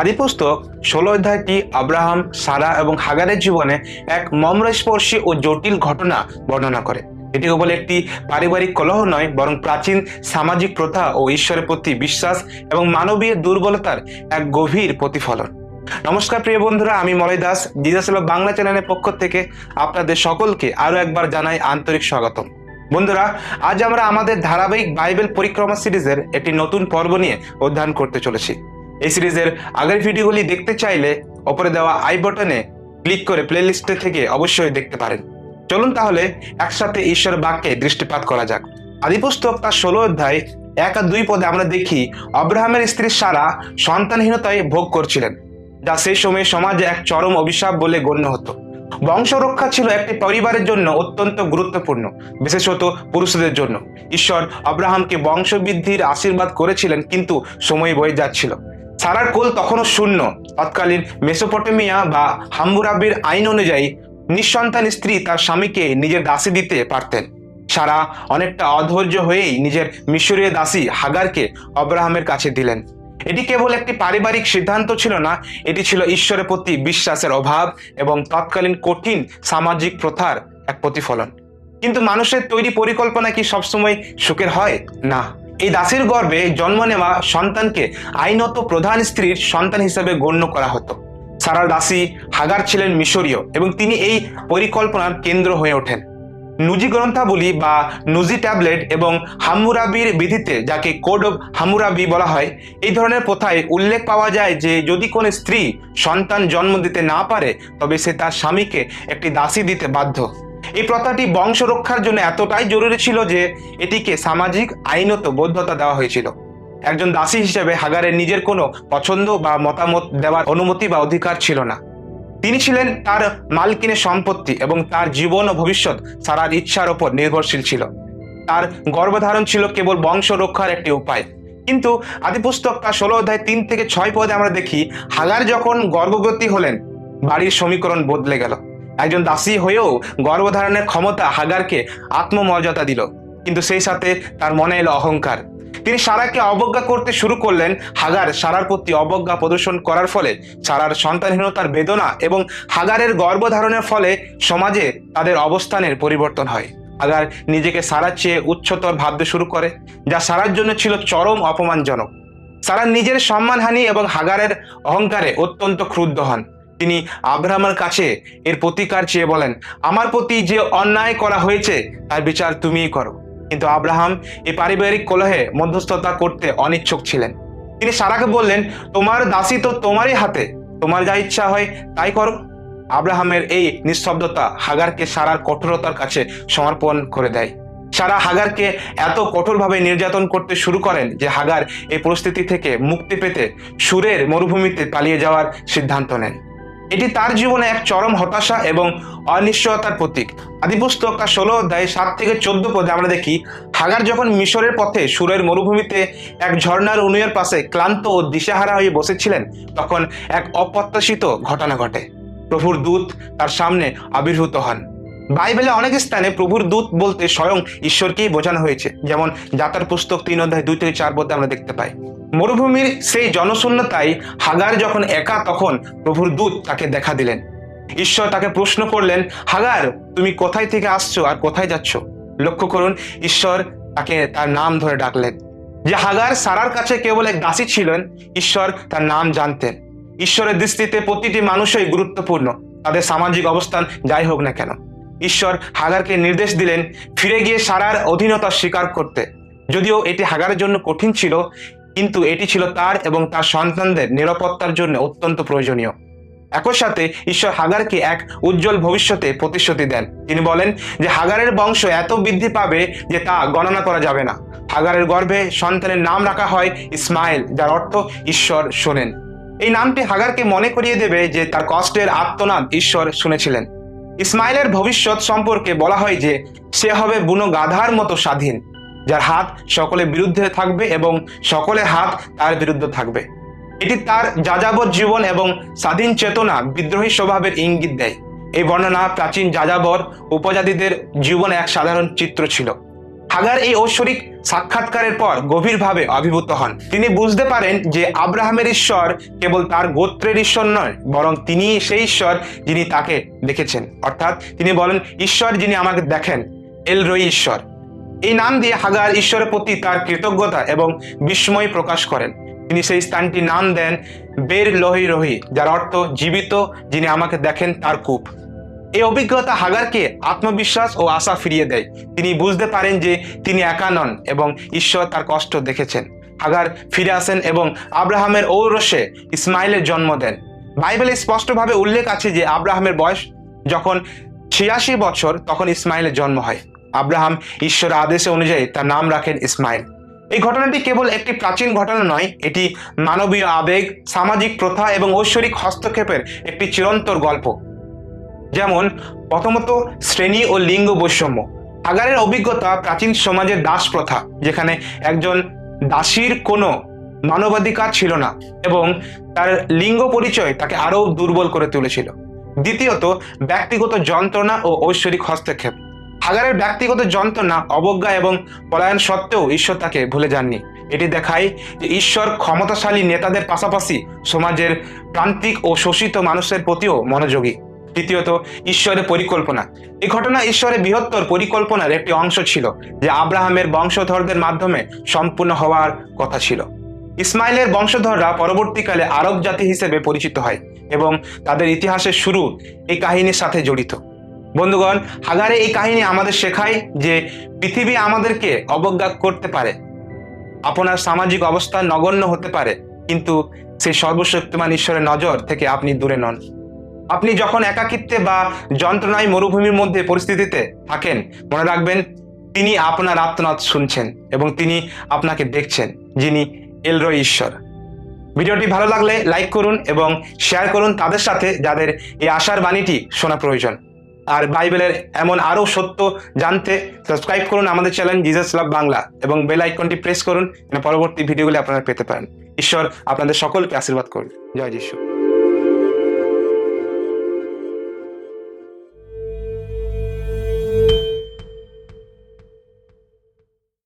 আদিপুস্তক ষোলো অধ্যায়টি আব্রাহাম, সারা এবং হাগারের জীবনে এক মর্মস্পর্শী ও জটিল ঘটনা বর্ণনা করে। এটি কেবল একটি পারিবারিক কলহ নয়, বরং প্রাচীন সামাজিক প্রথা ও ঈশ্বরের প্রতি বিশ্বাস এবং মানবীয় দুর্বলতার এক গভীর প্রতিফলন। নমস্কার প্রিয় বন্ধুরা, আমি মলয় দাস। জিজাসেলা বাংলা চ্যানেলের পক্ষ থেকে আপনাদের সকলকে আরও একবার জানাই আন্তরিক স্বাগতম। বন্ধুরা, আজ আমরা আমাদের ধারাবাহিক বাইবেল পরিক্রমা সিরিজের একটি নতুন পর্ব নিয়ে অধ্যয়ন করতে চলেছি। এই সিরিজের আগের ভিডিওগুলি দেখতে চাইলে ওপরে দেওয়া আই বটনে ক্লিক করে প্লেলিস্টে থেকে অবশ্যই দেখতে পারেন। চলুন তাহলে একসাথে ঈশ্বর বাক্যে দৃষ্টিপাত করা যাক। আদিপুস্তক তার ষোলো অধ্যায় এক আর দুই পদে আমরা দেখি অব্রাহামের স্ত্রী সারা সন্তানহীনতায় ভোগ করছিলেন, যা সেই সময়ে সমাজে এক চরম অভিশাপ বলে গণ্য হতো। বংশ রক্ষা ছিল একটি পরিবারের জন্য অত্যন্ত গুরুত্বপূর্ণ, বিশেষত পুরুষদের জন্য। ঈশ্বর আব্রাহামকে বংশবৃদ্ধির আশীর্বাদ করেছিলেন, কিন্তু সময় বয়ে যাচ্ছিল। সারার কোল তখনও শূন্য। তৎকালীন মেসোপটেমিয়া বা হাম্বুরাবির আইন অনুযায়ী নিঃসন্তান স্ত্রী তার স্বামীকে নিজের দাসী দিতে পারতেন। সারা অনেকটা অধৈর্য হয়েই নিজের মিশরীয় দাসী হাগারকে অব্রাহামের কাছে দিলেন। এটি কেবল একটি পারিবারিক সিদ্ধান্ত ছিল না, এটি ছিল ঈশ্বরের প্রতি বিশ্বাসের অভাব এবং তৎকালীন কঠিন সামাজিক প্রথার এক প্রতিফলন। কিন্তু মানুষের তৈরি পরিকল্পনা কি সবসময় সুখের হয়? না। এই দাসীর গর্ভে জন্ম নেওয়া সন্তানকে আইনত প্রধান স্ত্রীর সন্তান হিসেবে গণ্য করা হতো। সারা দাসী হাগার ছিলেন মিশরীয় এবং তিনি এই পরিকল্পনার কেন্দ্র হয়ে ওঠেন। নুজি গ্রন্থাবলী বা নুজি ট্যাবলেট এবং হামুরাবির বিধিতে যাকে কোড অব হামুরাবি বলা হয়, এই ধরনের প্রথায় উল্লেখ পাওয়া যায় যে যদি কোনো স্ত্রী সন্তান জন্ম দিতে না পারে, তবে সে তার স্বামীকে একটি দাসী দিতে বাধ্য। এই প্রথাটি বংশ রক্ষার জন্য এতটাই জরুরি ছিল যে এটিকে সামাজিক, আইনত বৈধতা দেওয়া হয়েছিল। একজন দাসী হিসেবে হাগারের নিজের কোনো পছন্দ বা মতামত দেওয়ার অনুমতি বা অধিকার ছিল না। তিনি ছিলেন তার মালকিনের সম্পত্তি এবং তার জীবন ও ভবিষ্যৎ সারার ইচ্ছার ওপর নির্ভরশীল ছিল। তার গর্ভধারণ ছিল কেবল বংশ রক্ষার একটি উপায়। কিন্তু আদিপুস্তক তার ষোলো অধ্যায় তিন থেকে ছয় পদে আমরা দেখি, হাগার যখন গর্ভবতী হলেন, বাড়ির সমীকরণ বদলে গেল। একজন দাসী হয়েও গর্ভধারণের ক্ষমতা হাগারকে আত্মমর্যাদা দিল। কিন্তু সেই সাথে তার মনে এলো অহংকার। তিনি সারাকে অবজ্ঞা করতে শুরু করলেন। হাগার সারার প্রতি অবজ্ঞা প্রদর্শন করার ফলে সারার সন্তানহীনতার বেদনা এবং হাগারের গর্ভধারণের ফলে সমাজে তাদের অবস্থানের পরিবর্তন হয়। হাগার নিজেকে সারার চেয়ে উচ্চতর ভাবতে শুরু করে, যা সারার জন্য ছিল চরম অপমানজনক। সারা নিজের সম্মানহানি এবং হাগারের অহংকারে অত্যন্ত ক্রুদ্ধ হন। তিনি আব্রাহামের কাছে এর প্রতিকার চেয়ে বলেন, আমার প্রতি যে অন্যায় করা হয়েছে, তার বিচার তুমিই করো। কিন্তু আব্রাহাম এই পারিবারিক কলহে মধ্যস্থতা করতে অনিচ্ছুক ছিলেন। তিনি সারাকে বললেন, তোমার দাসী তো তোমারই হাতে, তোমার যা ইচ্ছা হয় তাই করো। আব্রাহামের এই নিঃশব্দতা হাগারকে সারার কঠোরতার কাছে সমর্পণ করে দেয়। সারা হাগারকে এত কঠোরভাবে নির্যাতন করতে শুরু করেন যে হাগার এই পরিস্থিতি থেকে মুক্তি পেতে সুরের মরুভূমিতে পালিয়ে যাওয়ার সিদ্ধান্ত নেন। এটি তার জীবনে এক চরম হতাশা এবং অনিশ্চয়তার প্রতীক। আদিপুস্তক তার ষোলো অধ্যায় সাত থেকে চোদ্দ পদে আমরা দেখি, হাগার যখন মিশরের পথে সুরের মরুভূমিতে এক ঝর্ণার উনুয়ের পাশে ক্লান্ত ও দিশাহারা হয়ে বসেছিলেন, তখন এক অপ্রত্যাশিত ঘটনা ঘটে। প্রভুর দূত তার সামনে আবির্ভূত হন। বাইবেলে অনেক স্থানে প্রভুর দূত বলতে স্বয়ং ঈশ্বরকেই বোঝানো হয়েছে। যেমন যাতার পুস্তক তিন অধ্যায় দুই থেকে চার পদে আমরা দেখতে পাই। মরুভূমির সেই জনশূন্যতায় হাগার যখন একা, তখন প্রভুর দূত তাকে দেখা দিলেন। ঈশ্বর তাকে প্রশ্ন করলেন, হাগার, তুমি কোথায় থেকে আসছো আর কোথায় যাচ্ছ? লক্ষ্য করুন, ঈশ্বর তাকে তার নাম ধরে ডাকলেন। যে হাগার সারার কাছে কেবল এক দাসী ছিলেন, ঈশ্বর তার নাম জানতেন। ঈশ্বরের দৃষ্টিতে প্রতিটি মানুষই গুরুত্বপূর্ণ। তাদের সামাজিক অবস্থান যাই হোক না কেন। ঈশ্বর হাগারকে নির্দেশ দিলেন ফিরে গিয়ে সারার অধীনতা স্বীকার করতে। যদিও এটি হাগারের জন্য কঠিন ছিল, কিন্তু এটি ছিল তার এবং তার সন্তানদের নিরাপত্তার জন্য অত্যন্ত প্রয়োজনীয়। একই সাথে ঈশ্বর হাগারকে এক উজ্জ্বল ভবিষ্যতে প্রতিশ্রুতি দেন। তিনি বলেন যে হাগারের বংশ এত বৃদ্ধি পাবে যে তা গণনা করা যাবে না। হাগারের গর্ভে সন্তানের নাম রাখা হয় ইসমাইল, যার অর্থ ঈশ্বর শোনেন। এই নামটি হাগারকে মনে করিয়ে দেবে যে তার কষ্টের আত্মনাদ ঈশ্বর শুনেছিলেন। ইসমাইলের ভবিষ্যৎ সম্পর্কে বলা হয় যে, সে হবে বুনো গাধার মতো স্বাধীন, যার হাত সকলের বিরুদ্ধে থাকবে এবং সকলের হাত তার বিরুদ্ধে থাকবে। এটি তার যাযাবর জীবন এবং স্বাধীন চেতনা বিদ্রোহী স্বভাবের ইঙ্গিত দেয়। এই বর্ণনা প্রাচীন যাযাবর উপজাতিদের জীবন এক সাধারণ চিত্র ছিল। হাগার এই ঐশ্বরিক সাক্ষাৎকারের পর গভীরভাবে অভিভূত হন। তিনি বুঝতে পারেন যে আব্রাহামের ঈশ্বর কেবল তার গোত্রের ঈশ্বর নয়, বরং তিনি সেই ঈশ্বর যিনি তাকে দেখেছেন। অর্থাৎ তিনি বলেন, ঈশ্বর যিনি আমাকে দেখেন এল রই ঈশ্বর। এই নাম দিয়ে হাগার ঈশ্বরের প্রতি তার কৃতজ্ঞতা এবং বিস্ময় প্রকাশ করেন। তিনি সেই স্থানটি নাম দেন বের লোহি রহি যার অর্থ, জীবিত যিনি আমাকে দেখেন, তার কূপ। এই অভিজ্ঞতা হাগারকে আত্মবিশ্বাস ও আশা ফিরিয়ে দেয়। তিনি বুঝতে পারেন যে তিনি একা নন এবং ঈশ্বর তার কষ্ট দেখেছেন। হাগার ফিরে আসেন এবং আব্রাহামের ঔরসে ইসমাইলের জন্ম দেন। বাইবেলে স্পষ্টভাবে উল্লেখ আছে যে আব্রাহামের বয়স যখন ছিয়াশি বছর, তখন ইসমাইলের জন্ম হয়। আব্রাহাম ঈশ্বরের আদেশে অনুযায়ী তার নাম রাখেন ইসমাইল। এই ঘটনাটি কেবল একটি প্রাচীন ঘটনা নয়, এটি মানবীয় আবেগ, সামাজিক প্রথা এবং ঐশ্বরিক হস্তক্ষেপের একটি চিরন্তর গল্প। যেমন প্রথমত শ্রেণি ও লিঙ্গ বৈষম্য। আগারের অভিজ্ঞতা প্রাচীন সমাজের দাস প্রথা, যেখানে একজন দাসীর কোনো মানবাধিকার ছিল না এবং তার লিঙ্গ পরিচয় তাকে আরও দুর্বল করে তুলেছিল। দ্বিতীয়ত, ব্যক্তিগত যন্ত্রণা ও ঐশ্বরিক হস্তক্ষেপ। হাগারের ব্যক্তিগত যন্ত্রণা, অবজ্ঞা এবং পলায়ন সত্ত্বেও ঈশ্বর তাকে ভুলে যাননি। এটি দেখায় যে ঈশ্বর ক্ষমতাশালী নেতাদের পাশাপাশি সমাজের প্রান্তিক ও শোষিত মানুষের প্রতিও মনোযোগী। তৃতীয়ত ঈশ্বরের পরিকল্পনা। এই ঘটনা ঈশ্বরের বৃহত্তর পরিকল্পনার একটি অংশ ছিল, যে আব্রাহামের বংশধরদের মাধ্যমে সম্পূর্ণ হওয়ার কথা ছিল। ইসমাইলের বংশধররা পরবর্তীকালে আরব জাতি হিসেবে পরিচিত হয় এবং তাদের ইতিহাসের শুরু এই কাহিনীর সাথে জড়িত। বন্ধুগণ, হাগারে এই কাহিনী আমাদের শেখায় যে পৃথিবী আমাদেরকে অবজ্ঞা করতে পারে। আপনার সামাজিক অবস্থা নগণ্য হতে পারে, কিন্তু সেই সর্বশক্তিমান ঈশ্বরের নজর থেকে আপনি দূরে নন। আপনি যখন একাকিত্বে বা যন্ত্রণায় মরুভূমির মধ্যে পরিস্থিতিতে থাকেন, মনে রাখবেন তিনি আপনার আত্মনাদ শুনছেন এবং তিনি আপনাকে দেখছেন, যিনি এলরয় ঈশ্বর। ভিডিওটি ভালো লাগলে লাইক করুন এবং শেয়ার করুন তাদের সাথে যাদের এই আশার বাণীটি শোনা প্রয়োজন। আর বাইবেলের এমন আরও সত্য জানতে সাবস্ক্রাইব করুন আমাদের চ্যানেল জিজাস লাভ বাংলা এবং বেল আইকনটি প্রেস করুন পরবর্তী ভিডিওগুলি আপনারা পেতে পারেন। ঈশ্বর আপনাদের সকলকে আশীর্বাদ করুন। জয় যিশু।